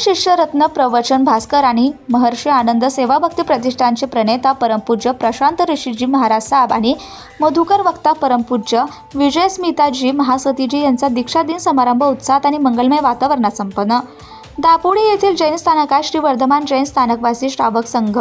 शिष्यरत्न प्रवचन भास्कर आणि महर्षी आनंद सेवा भक्ती प्रतिष्ठानचे प्रणेता परमपूज्य प्रशांत ऋषीजी महाराज साहेब आणि मधुकर वक्ता परमपूज्य विजय स्मिताजी महासतीजी यांचा दीक्षा दिन समारंभ उत्साहात आणि मंगलमय वातावरणात संपन्न. दापोडी येथील जैन स्थानकात श्री वर्धमान जैन स्थानकवासी श्रावक संघ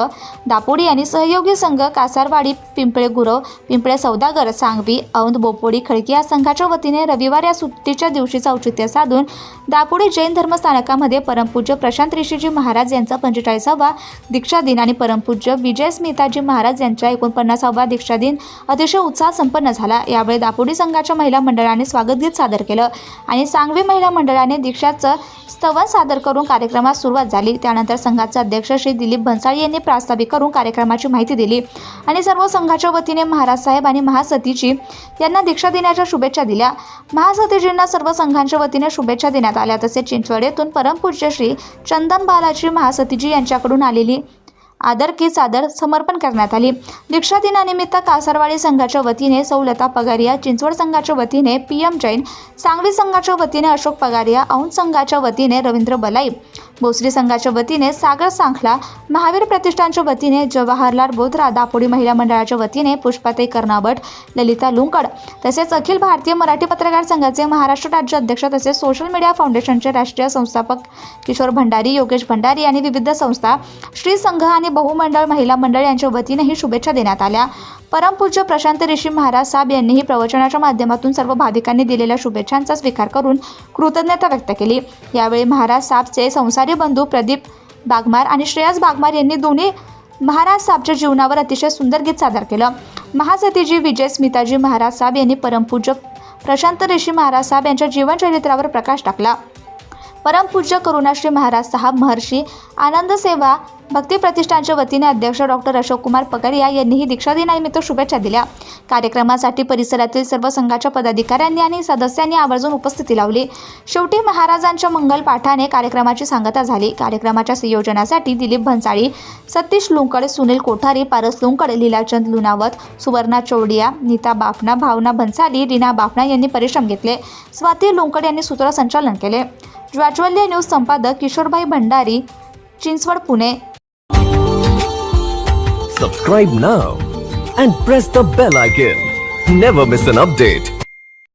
दापोडी आणि सहयोगी संघ कासारवाडी पिंपळे गुरव पिंपळे सौदागर सांगवी औंध बोपोडी खडकी या संघाच्या वतीने रविवार या सुट्टीच्या दिवशीचं औचित्य साधून दापोडी जैन धर्मस्थानकामध्ये परमपूज्य प्रशांत ऋषीजी महाराज यांचा पंचेचाळीसावा दीक्षा दिन आणि परमपूज्य विजय स्मिताजी महाराज यांच्या एकोणपन्नासावा दीक्षा दिन अतिशय उत्साहात संपन्न झाला. यावेळी दापोडी संघाच्या महिला मंडळाने स्वागतगीत सादर केलं आणि सांगवी महिला मंडळाने दीक्षाचं स्तवन सादर करून कार्यक्रमास सुरुवात झाली. त्यानंतर संघाचे अध्यक्ष श्री दिलीप भन्साळी यांनी प्रास्ताविक करून कार्यक्रमाची माहिती दिली आणि सर्व संघाच्या वतीने महाराज साहेब आणि महासतीजी यांना दीक्षा देण्याच्या शुभेच्छा दिल्या. महासतीजींना सर्व संघांच्या वतीने शुभेच्छा देण्यात आल्या. तसेच चिंचवड येथून परमपूज्य श्री चंदन बालाजी महासतीजी यांच्याकडून आलेली आदर की चादर समर्पण करण्यात आली. दीक्षा दिनानिमित्त कासरवाडी संघाच्या वतीने सौलता पगारिया चिंचवड संघाच्या वतीने पी एम जैन सांगवी संघाच्या वतीने अशोक पगारिया औंध संघाच्या वतीने रवींद्र बलाई भोसरी संघाच्या वतीने सागर सांखला महावीर प्रतिष्ठानच्या वतीने जवाहरलाल बोधरा दापोडी महिला मंडळाच्या वतीने पुष्पाताई कर्नाबट ललिता लुंकड तसेच अखिल भारतीय मराठी पत्रकार संघाचे महाराष्ट्र राज्य अध्यक्ष तसेच सोशल मीडिया फाउंडेशनचे राष्ट्रीय संस्थापक किशोर भंडारी योगेश भंडारी आणि विविध संस्था श्री संघ आणि बहुमंडळ महिला मंडळ यांच्या वतीनेही शुभेच्छा देण्यात आल्या. परमपूज्य प्रशांत ऋषी महाराज साहेब यांनीही प्रवचनाच्या माध्यमातून सर्व भाविकांनी दिलेल्या शुभेच्छांचा स्वीकार करून कृतज्ञता व्यक्त केली. यावेळी महाराज साहेबचे संसारी बंधू प्रदीप बागमार आणि श्रेयस बागमार यांनी दोन्ही महाराज साहेबच्या जीवनावर अतिशय सुंदर गीत सादर केलं. महासतीजी विजय स्मिताजी महाराज साहेब यांनी परमपूज्य प्रशांत ऋषी महाराज साहेब यांच्या जीवनचरित्रावर प्रकाश टाकला. परमपूज्य करुणाश्री महाराज साहेब महर्षी आनंद सेवा भक्ती प्रतिष्ठानच्या वतीने अध्यक्ष डॉक्टर अशोक कुमार पगरिया यांनीही दीक्षा दिनानिमित्त शुभेच्छा दिल्या. कार्यक्रमासाठी परिसरातील सर्व संघाच्या पदाधिकाऱ्यांनी आणि सदस्यांनी आवर्जून उपस्थिती लावली. शेवटी महाराजांच्या मंगल पाठाने कार्यक्रमाची सांगता झाली. कार्यक्रमाच्या संयोजनासाठी दिलीप भन्साळी सतीश लुंकड सुनील कोठारी पारस लुंकड लीलाचंद लुनावत सुवर्णा चौडिया नीता बापना भावना भन्साली रीना बापना यांनी परिश्रम घेतले. स्वाती लुंकड यांनी सूत्रसंचालन केले. ज्वाज्वल्य न्यूज संपादक Kishorbhai Bhandari Chinchwad Pune Subscribe now and press the bell icon. Never miss an update.